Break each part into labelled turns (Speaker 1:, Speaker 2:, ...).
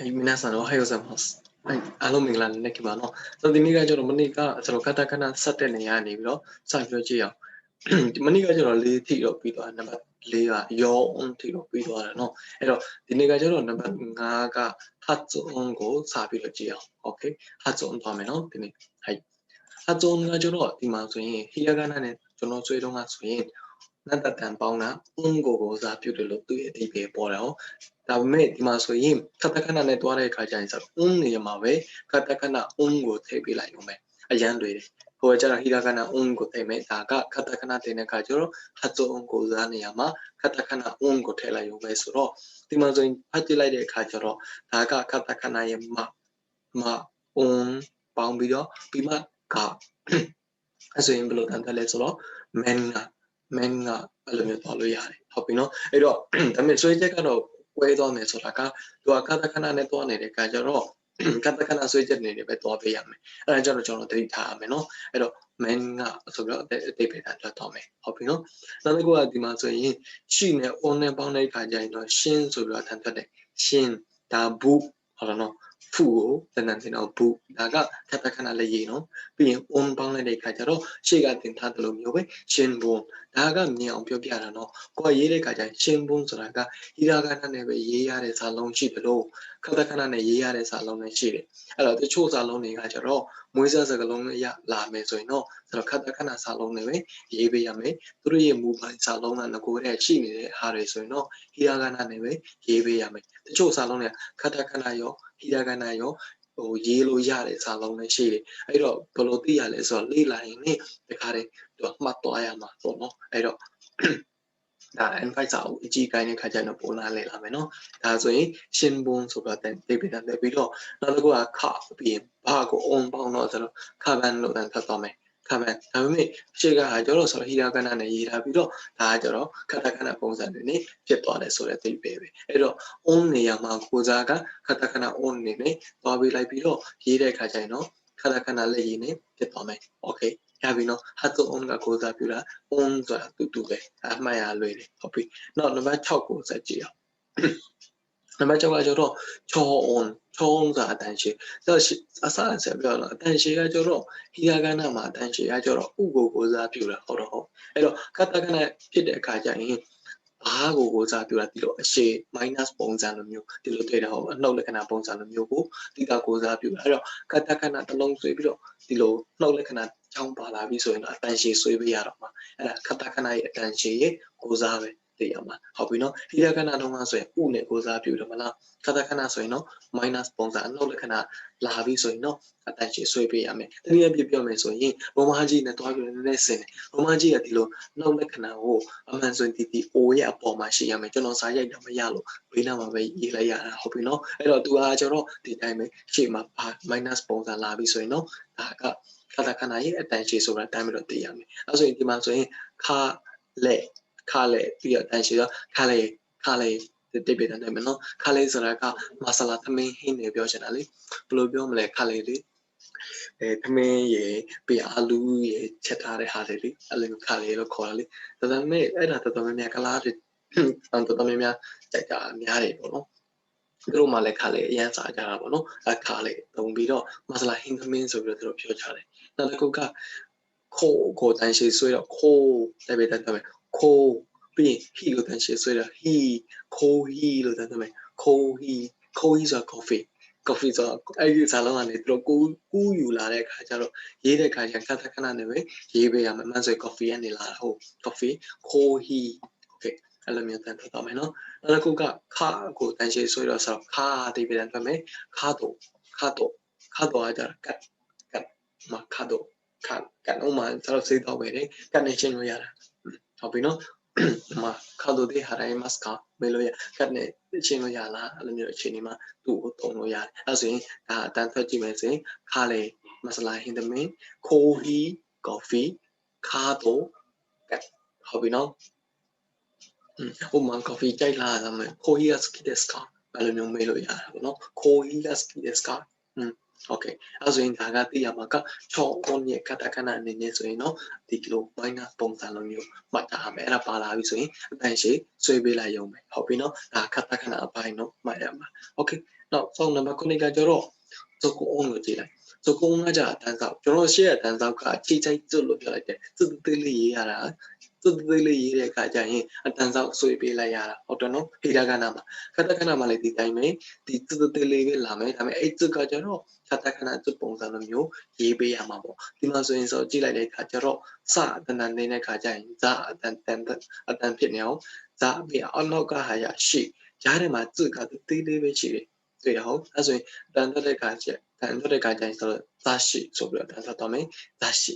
Speaker 1: はい、皆さんおはようございます。はい、အားလုံးမင်္ဂလာနေ့ခင်ဗျာနော်။ဆိုတော့ဒီနေ့ကကျတော့မနေ့ကကျွန်တော်ကတကနာဆက်တဲ့နေရာနေပြီးတော့စပြောကြည့်အောင်။ဒီမနေ့ကကျတော့၄ထိတော့ပြီးသွားနံပါတ်၄ကယောအွန်ထိတော့ပြီးသွားတယ်နော်။အဲ့တော့ဒီနေ့ကကျတော့နံပါတ်5ကဟတ်ဇွန်ကိုစပြီးတော့ကြည့်အောင်။ Okay ဟတ်ဇွန်သွားမယ်နော်ဒီနေ့။ဟိုက်ဟတ်ဇွန်ကကျတော့ဒီမှာဆိုရင်ဟီယာဂနာနဲ့ကျွန်တော်ဆွေးတော့ကဆိုရင် နတ်တတန်ပေါင်းတာအွန်ကိုကိုစားပြုတယ်လို့သူ့ရဲ့အဓိပ္ပာယ်ပေါ်တယ်ဟောဒါပေမဲ့ဒီမှာဆိုရင်ခတ္တခဏနဲ့တွားတဲ့အခါကျရင်ဆိုအွန်နေရာမှာပဲခတ္တခဏအွန်ကိုထည့်ပေးလိုက်ရုံပဲအရန်တွေတယ်ဟိုကကျတော့ဟီရာကနာအွန်ကိုထည့်မယ်ဒါကခတ္တခဏတင်တဲ့အခါကျတော့ဟတ်ဇွန်ကိုစားနေရာမှာခတ္တခဏအွန်ကိုထည့်လိုက်ရုံပဲဆိုတော့ဒီမှာဆိုရင်ဖတ်ကြည့်လိုက်တဲ့အခါကျတော့ဒါကခတ္တခဏရဲ့မမအွန်ပေါင်းပြီးတော့ပြီးမှကအဲဆိုရင်ဘယ်လိုတန်းတက်လဲဆိုတော့ men က men ကအဲ့လိုမျိုးသွားလို့ရတယ်ဟုတ်ပြီနော်အဲ့တော့ဒါပေမဲ့ဆွေးချက်ကတော့ကွဲသွားမယ်ဆိုတာကသူကကတခဏနဲ့သွားနေတဲ့အခါကျတော့ကတခဏဆွေးချက်နေတယ်ပဲသွားပေးရမယ်အဲ့ဒါကြောင့်ကျွန်တော်သတိထားရမယ်နော်အဲ့တော့ men ကဆိုပြီးတော့အတိတ်ပဲတန်းတက်သွားမယ်ဟုတ်ပြီနော်နောက်တစ်ခုကဒီမှာဆိုရင်ရှိနေ on နဲ့ပေါင်းတဲ့အခါကျရင်တော့ရှင်းဆိုပြီးတော့တန်းတက်တယ်ရှင်းဒါဘူးဟုတ်လားနော် ဖူကိုတန်းတန်းတင်တော့ဘူးဒါကကတခဏလေးရေးနော်ပြီးရင် on ပေါင်းလိုက်တဲ့အခါကျတော့ရှေ့ကတင်ထားတယ်လို့မျိုးပဲရှင်းဘုံဒါကမြင်အောင်ပြောပြတာနော်ကိုယ်ရေးတဲ့အခါကျရင်ရှင်းဘုံဆိုတာကဟီရာဂနာနဲ့ပဲရေးရတဲ့စာလုံးရှိတယ်လို့ခတခဏနဲ့ရေးရတဲ့စာလုံးလည်းရှိတယ်အဲ့တော့တချို့စာလုံးတွေကကျတော့မွေးစားစကားလုံးရလာမယ်ဆိုရင်တော့ဆိုတော့ခတခဏစာလုံးနဲ့ပဲရေးပေးရမယ်သူတို့ရဲ့မူပိုင်စာလုံးကငကိုတဲ့ရှိနေတဲ့ဟာတွေဆိုရင်တော့ဟီရာဂနာနဲ့ပဲရေးပေးရမယ်တချို့စာလုံးတွေကခတခဏရော ဟီရာဂနာရောဟိုရေးလို့ရတဲ့စာလုံးလည်းရှိတယ်အဲ့တော့ဘယ်လိုသိရလဲဆိုတော့လေ့လာရင်ねတခါတည်းသူကမှတ်သွားရမှာပေါ့နော်အဲ့တော့ဒါ invite စာအုပ်အကြီးကိုင်းတဲ့ခါကျတော့ပုံလာလေလာမယ်နော်ဒါဆိုရင်ရှင်းဘုံဆိုတော့တဲ့ဒီပေးတယ်ပြီးတော့နောက်တစ်ခုကခပြီးရင်ဘာကို on ပေါင်းတော့ဆိုတော့ခဘန်လို့တန်ဖတ်သွားမယ် ခဘန်ဒါပေမဲ့ရှေ့ကဟာကျတော့ဆိုတော့ဟီရာကနာနဲ့ရေးထားပြီးတော့ဒါကကျတော့ခတခဏပုံစံတွေနဲ့ဖြစ်သွားတယ်ဆိုတဲ့သိပဲပဲအဲ့တော့ on နေရာမှာကိုစားကခတခဏ on နေနဲ့သွားပေးလိုက်ပြီးတော့ရေးတဲ့ခါကျရင်တော့ခဏခဏလက်ရည်နဲ့ဖြစ်သွားမယ် okay ရပြီနော် hat on ကကိုစားပြတာ on ဆိုတာတူတူပဲအမှတ်ရလွယ်တယ်ဟုတ်ပြီနောက်နံပါတ်6ကိုစက်ကြည့်အောင် နံပါတ်6ကကျတော့ချော on ချော on ဆိုတာအတန်ရှည်ဆိုတော့အစအဆက်ပြောတော့အတန်ရှည်ကကျတော့ဟီယာကနာမှာအတန်ရှည်ကကျတော့ဥကိုကိုစားပြတာဟုတ်တော့ဟုတ်အဲ့တော့ကတကနဖြစ်တဲ့အခါကျရင်ဘာကိုကိုစားပြတာဒီလိုအရှည် minus ပုံစံလိုမျိုးဒီလိုတွေ့တာဟုတ်အနှုတ်လက္ခဏာပုံစံလိုမျိုးကိုဒီကကိုစားပြတာအဲ့တော့ကတကနတစ်လုံးဆွဲပြီးတော့ဒီလိုနှုတ်လက္ခဏာချောင်းပါလာပြီဆိုရင်တော့အတန်ရှည်ဆွဲပေးရတော့မှာအဲ့ဒါခတခဏရဲ့အတန်ရှည်ရဲ့ကိုစားပဲ သိရမှာဟုတ်ပြီနော်ဒီလက္ခဏာတော့ဆိုရင်ဥနဲ့ကိုစားပြုတယ်မလားခတခဏဆိုရင်တော့ minus ပုံစံအနှုတ်လက္ခဏာလာပြီဆိုရင်တော့အတန်ရှည်ဆွဲပေးရမယ်တနည်းအားဖြင့်ပြောမယ်ဆိုရင်ဘုံမကြီးနဲ့တွားပြီးနည်းနည်းဆင်တယ်ဘုံမကြီးကဒီလိုနှုတ်လက္ခဏာကိုအမှန်ဆိုရင်ဒီဒီ O ရဲ့အပေါ်မှာရှိရမယ်ကျွန်တော်စာရိုက်တော့မရလို့ဘေးနားမှာပဲရေးလိုက်ရတာဟုတ်ပြီနော်အဲ့တော့သူအားကျတော့ဒီတိုင်းပဲရှေ့မှာ minus ပုံစံလာပြီဆိုရင်တော့ဒါကခတခဏရဲ့အတန်ရှည်ဆိုတာတိုင်းပြီးတော့သိရမယ်အဲဆိုရင်ဒီမှာဆိုရင်ခလက် ခလက်ပြီးတော့အတန်ရှည်တော့ခလက်ခလက်တိပိတန်တယ်မနော်ခလေးဆိုတာကမဆလာသမင်းဟင်းနေပြောချင်တာလေဘယ်လိုပြောမလဲခလေးလေးအဲသမင်းရေပြီးအာလူရေချက်ထားတဲ့ဟာတွေလေအဲ့လိုခလေးလို့ခေါ်တာလေဒါပေမဲ့အဲ့ဒါတော်တော်များများကလားတွေတော်တော်များများကြိုက်တာများတယ်ပေါ့နော်သူတို့မှလည်းခါလေအရန်စားကြတာပေါ့နော်အခါလေတုံပြီးတော့မဆလာဟင်းသမင်းဆိုပြီးတော့သူတို့ပြောကြတယ်နောက်တစ်ခုကခိုးကိုတန်ရှိဆွဲတော့ခိုးတဲ့ပဲတက်တယ် ခိုးပြီးရင် he လို့တန်ရှင်းဆွဲတာ he ခိုး he လို့တန်တယ်ခိုး he ခိုး he ဆိုတာ coffee coffee ဆိုအဲ့ဒီစာလုံးကနေသူတို့ကူးကူးယူလာတဲ့အခါကျတော့ရေးတဲ့အခါကျခဏခဏနဲ့ပဲရေးပေးရမယ်မှန်ဆို coffee ကနေလာတာဟုတ် coffee ခိုး he okay အဲ့လိုမျိုးတန်ထွက်သွားမယ်နော်နောက်တစ်ခုကခါကိုတန်ရှင်းဆွဲတော့ဆိုတော့ခါတိပြန်ထွက်မယ်ခါတော့ခါတော့ခါတော့အကြကတ်ကတ်မခါတော့ခါကတ်ဥမာကျွန်တော်စိတ်တော့ပဲလေကတ်နေချင်းလို့ရတာဟုတ် ပြီနော်မှာခါတော့ဒီဟာရိုင်းမတ်ကာမေလို့ရကတ်နေချင်းလို့ရလားအဲ့လိုမျိုးအခြေအနေမှာသူ့ကိုတုံလို့ရတယ်အဲ့ဆိုရင်ဒါအတန်းထွက်ကြည့်မယ်ဆိုရင်ခါလေမဆလာဟင်ဒမင်ခိုဟီကော်ဖီခါတော့ကတ်ဟုတ်ပြီနော်ဥမာကော်ဖီကြိုက်လားဒါမှခိုဟီကစကီဒက်စကာအဲ့လိုမျိုးမေးလို့ရတာပေါ့နော်ခိုဟီကစကီဒက်စကာ อืม okay အဲ့ဆိုရင်ဒါကသိရမှာက6 on ရဲ့ကတခဏအနေနဲ့ဆိုရင်တော့ဒီကလို minus ပုံစံလိုမျိုးမှတ်ထားမယ်အဲ့ဒါပါလာပြီဆိုရင်အတန်ရှိဆွဲပေးလိုက်ရုံပဲဟုတ်ပြီနော်ဒါကတခဏအပိုင်းတော့မှတ်ရမှာ okay နောက် song number 9ကကျတော့ zoko on ကိုကြည့်လိုက် zoko on ကကြာအတန်းဆောက်ကျွန်တော်ရှေ့ရအတန်းဆောက်ကချိချိကျွတ်လို့ပြောလိုက်တယ်သူသေးလေးရေးရတာ သူသေးလေးရေးတဲ့အခါကျရင်အတန်းဆောက်ဆွဲပေးလိုက်ရတာဟုတ်တယ်နော်ဟိဒါကနာမှာကတခဏမှာလည်းဒီတိုင်းပဲဒီသူသေးလေးပဲလာမယ်ဒါပေမဲ့အဲ့သူကကျတော့ကတခဏသူပုံစံလိုမျိုးရေးပေးရမှာပေါ့ဒီမှာဆိုရင်ဆိုကြည့်လိုက်တဲ့အခါကျတော့စအတန်တန်နေတဲ့အခါကျရင်ဇာအတန်တန်အတန်ဖြစ်နေအောင်ဇာအပြအောက်နောက်ကဟာရရှိရားထဲမှာသူကသေးလေးပဲရှိတယ်တွေ့ရဟုတ်အဲဆိုရင်တန်တဲ့ခါကျတန်တဲ့ခါကျရင်ဆိုတော့ဇာရှိဆိုပြီးတော့တန်ဆက်တော့မယ်ဇာရှိ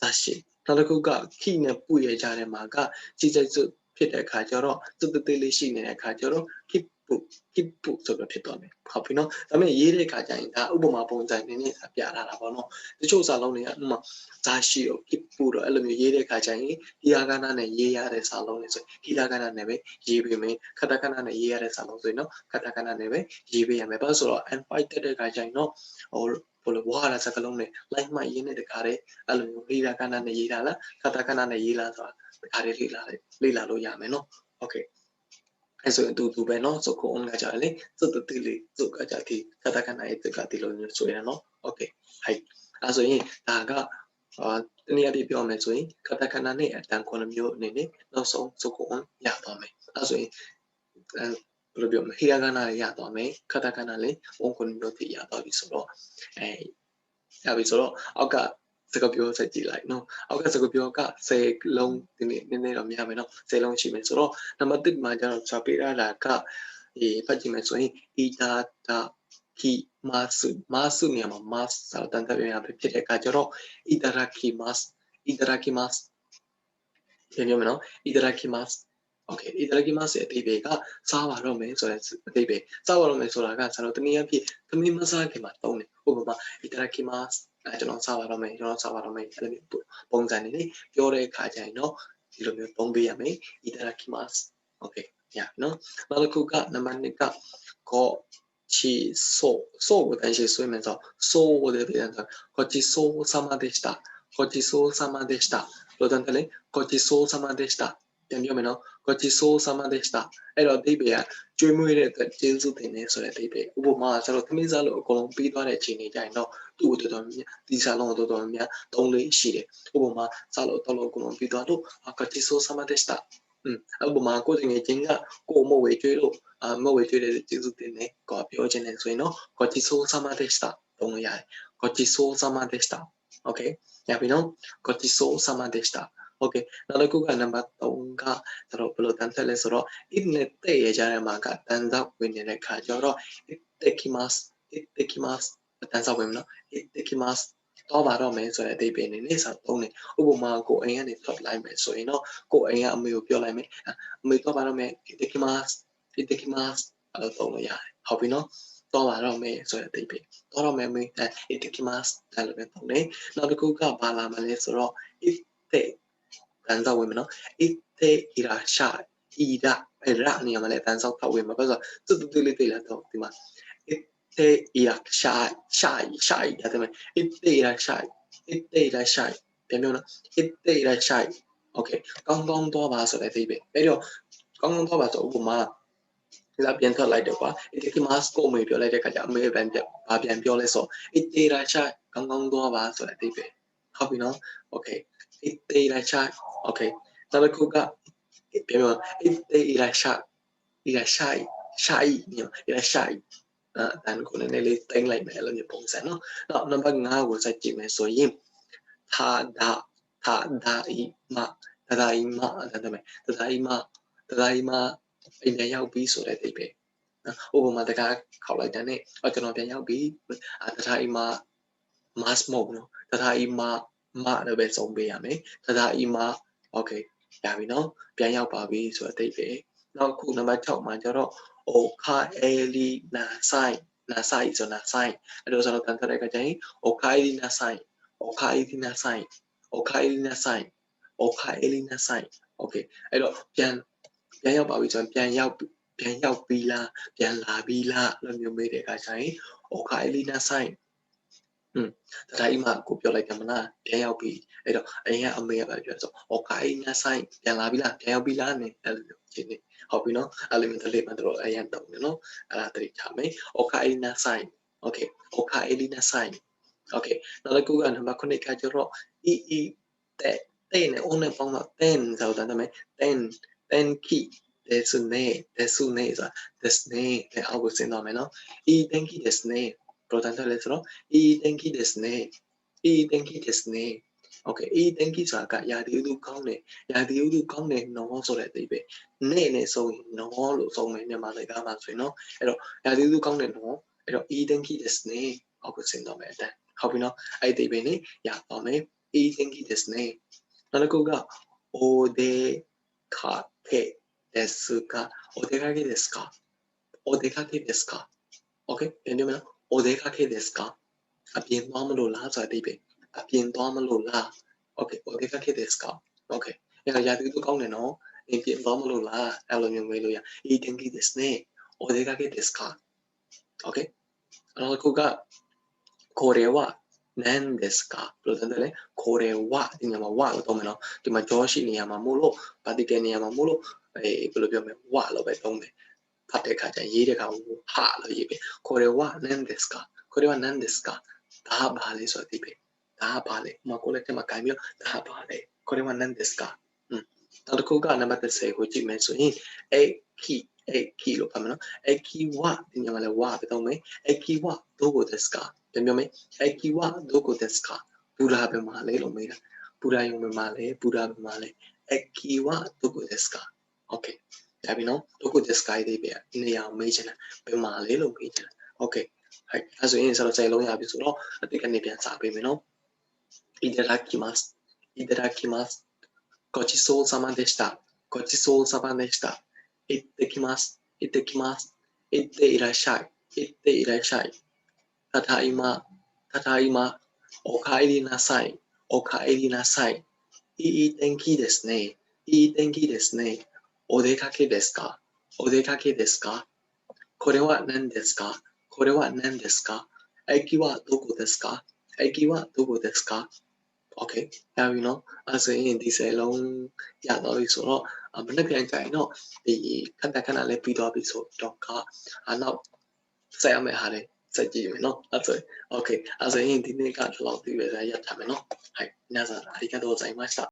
Speaker 1: ဇာရှိ နောက်တစ်ခုကခိနဲ့ပူရကြတဲ့မှာကကြီးစိတ်စုဖြစ်တဲ့ခါကျတော့သူတသေးလေးရှိနေတဲ့ခါကျတော့ခိပုခိပုဆိုပြီးဖြစ်သွားမယ်ဟုတ်ပြီနော်ဒါပေမဲ့ရေးတဲ့ခါကျရင်ဒါဥပမာပုံစံနေနဲ့ပြထားတာပေါ့နော်တချို့စာလုံးတွေကဥမာဇာရှိကိုခိပုတော့အဲ့လိုမျိုးရေးတဲ့ခါကျရင်ဟီယာကနာနဲ့ရေးရတဲ့စာလုံးတွေဆိုဟီယာကနာနဲ့ပဲရေးပေးမယ်ခတကနာနဲ့ရေးရတဲ့စာလုံးဆိုရင်နော်ခတကနာနဲ့ပဲရေးပေးရမယ်ဘာလို့ဆိုတော့ n5 တက်တဲ့ခါကျရင်တော့ဟို ဘလို့ဝါရစကလုံးနဲ့ line မှရေးနေတဲ့ခါတဲ့အဲ့လိုမျိုးဟီယာကနာနဲ့ရေးတာလားခတကနာနဲ့ရေးလားဆိုတာခါလေးလေ့လာလေ့လာလို့ရမယ်နော် okay အဲဆိုရင်သူသူပဲเนาะဆိုကို on ကကြလေစုတတိလေးစုကကြတိကတကနာရဲ့တကတိလို့ဆိုရနော် okay ဟိုက်အဲဆိုရင်ဒါကအာတနည်းအားဖြင့်ပြောမယ်ဆိုရင်ကတကနာနဲ့အတန်9မျိုးအနေနဲ့နောက်ဆုံးစုကို on ရသွားမယ်အဲဆိုရင်အဲ ဘယ်လိုပြောမလဲဟီယာကနာရသွားမယ်ကတကနာလေးဝန်9မျိုးတိရသွားပြီဆိုတော့အဲရပြီဆိုတော့အောက်ကစကားပြောဆက်ကြည့်လိုက်နော်အောက်ကစကားပြောက10လုံးဒီနေ့နည်းနည်းတော့များမယ်နော်10လုံးရှိမယ်ဆိုတော့နံပါတ်1မှာကျတော့စာပေးရတာကဒီဖတ်ကြည့်မယ်ဆိုရင် ita ta ki masu masu နေရာမှာ mas ဆိုတာတန်တဲ့ရဖြစ်တဲ့အခါကျတော့ itarakimasu itarakimasu ပြန်ပြောမယ်နော် itarakimasu okay ဒီတ ရကီမစ်ရဲ့အတိပ္ပယ်ကစားပါတော့မယ်ဆိုတဲ့အတိပ္ပယ်စားပါတော့မယ်ဆိုတာကကျွန်တော်တနည်းအားဖြင့်သမီးမစားခင်မှာတုံးတယ်ဥပမာဒီတရကီမစ်အဲကျွန်တော်စားပါတော့မယ်ကျွန်တော်စားပါတော့မယ်အဲ့လိုမျိုးပုံစံနေနေပြောတဲ့အခါကျရင်တော့ဒီလိုမျိုးပုံပေးရမယ်ဒီတရကီမစ် okay ရနော်နောက်တစ်ခုကနံပါတ်2ကကောချီဆိုဆိုကိုတန်းရှိဆွေးမယ်ဆိုဆိုတဲ့ပြန်ဆိုကိုချီဆိုဆာမဒေစတာကိုချီဆိုဆာမဒေစတာလို့တန်းတယ်ကိုချီဆိုဆာမဒေစတာပြန်ပြောမယ်နော် ごちそうさまでした。えっ、デビア、ジュムイレット、ジンズティネスレデビア、ウマー、サロテミザロ、コロンピドレチニジャイノ、ウドミア、ディザロンドドミア、ドンリシリ、ウマー、サロトロコロンピドアロ、ごちそうさまでした。う、ウマー、コジニジンガ、コモウエジュロ、アモウエジュレジェンズテネ、コアピオジェネスウィノ、ごちそうさまでした。ドンリアごちそうさまでした。オッケー、ヤビノ、ごちそうさまでした。Okay? ဟုတ်ကဲ့နောက်တစ်ခုကနံပါတ်3ကကျွန်တော်ဘယ်လိုတန်ဆက်လဲဆိုတော့ it နဲ့တဲ့ရကြတဲ့မှာကတန်ဆောက်ဝင်နေတဲ့ခါကျတော့ it tekimas it tekimas တန်ဆောက်ဝင်မနော် it tekimas တော့ပါတော့မယ်ဆိုတဲ့အသေးပင်နေနေဆိုသုံးနေဥပမာကိုအိမ်ကနေထွက်လိုက်မယ်ဆိုရင်တော့ကိုအိမ်ကအမေကိုပြောလိုက်မယ်အမေတော့ပါတော့မယ် it tekimas it tekimas အဲ့လိုသုံးလို့ရတယ်ဟုတ်ပြီနော်တော့ပါတော့မယ်ဆိုတဲ့အသေးပင်တော့တော့မယ်မေ it tekimas အဲ့လိုပဲသုံးနေနောက်တစ်ခုကဘာလာမလဲဆိုတော့ it take တန်းဆောက်ဝင်မယ်နော် ite irasha ira အဲ့ရနေရာမှာလည်းတန်းဆောက်ဖောက်ဝင်မှာဘာလို့ဆိုတူတူလေးတွေ့လာတော့ဒီမှာ ite irasha shai shai ဒါတည်း ite irasha ite irasha ပြန်ပြောနော် ite irasha okay ကောင်းကောင်းတော့ပါဆိုတဲ့အသေးပဲအဲ့တော့ကောင်းကောင်းတော့ပါဆိုဥပမာလာပြန်ထွက်လိုက်တယ်ကွာ ite mas ကိုမေပြောလိုက်တဲ့ခါကျအမေပြန်ပြဘာပြန်ပြောလဲဆို ite irasha ကောင်းကောင်းတော့ပါဆိုတဲ့အသေးပဲဟုတ်ပြီနော် okay ite irasha okay နောက်တစ်ခုကပြောပြော ite irasha irasha shai ည irasha အဲတန်ကိုလည်းလေးတင်လိုက်မယ်လို့မျိုးပုံစံနော်နောက်နံပါတ်5ကိုစိုက်ကြည့်မယ်ဆိုရင်သာဒါသာဒါဤမသာဒါဤမအဲ့ဒါမယ်သာဒါဤမသာဒါဤမအိမ်ပြန်ရောက်ပြီဆိုတဲ့အိပ်ပဲနော်ဥပမာတကားခေါက်လိုက်တဲ့နဲ့အကျွန်တော်ပြန်ရောက်ပြီအာသာဒါဤမ mass mode နော်သာဒါဤမ မလည်းပဲစုံပေးရမယ်သာဒါဤမ okay ရပြီနော်ပြန်ရောက်ပါပြီဆိုတဲ့အတိတ်ပဲနောက်ခုနံပါတ်6မှာကျတော့ o kha eli na sai na sai ဆို na sai အဲ့လိုဆိုတော့တန်တဲ့ကကြရင် o kha eli na sai o kha eli na sai o kha eli na sai o kha eli na sai okay အဲ့တော့ပြန်ပြန်ရောက်ပါပြီဆိုရင်ပြန်ရောက်ပြန်ရောက်ပြီလားပြန်လာပြီလားလို့မျိုးမေးတဲ့အခါကျရင် o kha eli na sai တဒါအိမ်မှာကိုပြောလိုက်တယ်မလားပြန်ရောက်ပြီအဲ့တော့အရင်ကအမေကပဲပြောဆိုဟောခိုင်းညဆိုင်ပြန်လာပြီလားပြန်ရောက်ပြီလားနဲ့အဲ့လိုချင်းနေဟုတ်ပြီနော်အဲ့လိုမျိုးတလေးမှတော့အရင်တော့နော်အဲ့ဒါတတိထားမယ်ဟောခိုင်းညဆိုင်โอเคဟောခိုင်းညဆိုင်โอเคနောက်တစ်ခုကနံပါတ်9ကကျတော့ e e တဲ့တဲ့နဲ့ on နဲ့ပေါင်းတော့10ဆိုတာဒါပေမဲ့10 10 key ですねですねဆိုတာですねတဲ့အောက်ကိုဆင်းသွားမယ်နော် e thank you ですね ပရိုတန်တက်လဲဆိုတော့ e thank you ですね e thank you ですね okay e thank you ဆိုတာကရာသီဥတုကောင်းတယ်ရာသီဥတုကောင်းတယ်နော်ဆိုတဲ့အဓိပ္ပာယ်နဲ့နဲ့ဆိုရင်နော်လို့ဆုံးမယ်မြန်မာစကားမှာဆိုရင်နော်အဲ့တော့ရာသီဥတုကောင်းတယ်နော်အဲ့တော့ e thank you ですねအောက်ကိုဆင်းသွားမယ်အတန်းဟုတ်ပြီနော်အဲ့ဒီအဓိပ္ပာယ်နဲ့ရပါမယ် e thank you ですねနောက်တစ်ခုက o de ka te ですが、お出かけですかお出かけですか ?OK? ပြန်ပြောမယ်နော်။ お出かけですかအပြင်သွားမလို့လားဆိုတာဒီပဲ။အပြင်သွားမလို့လား။ OK? お出かけですか ?OK? အဲ့တော့ရာသီဥတုကောင်းတယ်နော်။အပြင်သွားမလို့လား။အဲ့လိုမျိုးမေးလို့ရ။いい天気ですね。お出かけですか ?OK? အဲ့တော့ခုကこれは何ですかဘယ်လိုလဲလဲこれはဒီညမှာဝလို့တော့မယ်နော်ဒီမှာ jaw ရှိနေရမှာမို့လို့ particle နေရမှာမို့လို့အေးဘယ်လိုပြောမလဲဝလို့ပဲသုံးမယ် ハロイベ。これは何ですか？これは何ですか？ダーバレソディベ。ダーレ。マコレテマカミオ、ダーバレ。これは何ですか？うん。タルコガナバテセイホチメソイン、エキ、エキロパメノ、エキワ、ティニアマレワ、ベトメ、エキワ、どこですか？テミオメ、エキワ、どこですか？ブラベマレロメラ、ブラヨメマレ、ブラベマレ、エキワ、どこですか ?OK。 န်ပြောမယ်အဲခီဝどこですかဘူရာပဲမှာလဲလို့မေးတာဘူရာယုံပဲမှာလဲဘူရာပဲမှာလဲအဲခီဝどこですか okay ဒါပြီနော်どこですかဒီပဲနေရာကိုမေးချင်တာဘယ်မှာလဲလို့မေးချင်တာ okay はいအဲဆိုရင်ဆိုတော့စိတ်လုံးရပြီဆိုတော့အတိတ်ကနေပြန်စာပေးမယ်နော်いただきますいただきますごちそうさまでしたごちそうさまでした行ってきます行ってきます行っていらっしゃい行っていらっしゃいただいまただいまおかえりなさいおかえりなさいいい天気ですねいい天気ですね お出かけですかお出かけですかこれは何ですかこれは何ですか駅はどこですか駅はどこですか OK。Now, you know, as in this long, yeah, no, so no, I'm not going to know the katakana lepido episode, doka, and now, say I'm a hurry, say you know, that's it. OK. As in the nigga, a lot of people, yeah, no. はい。皆さん、ありがとうございました。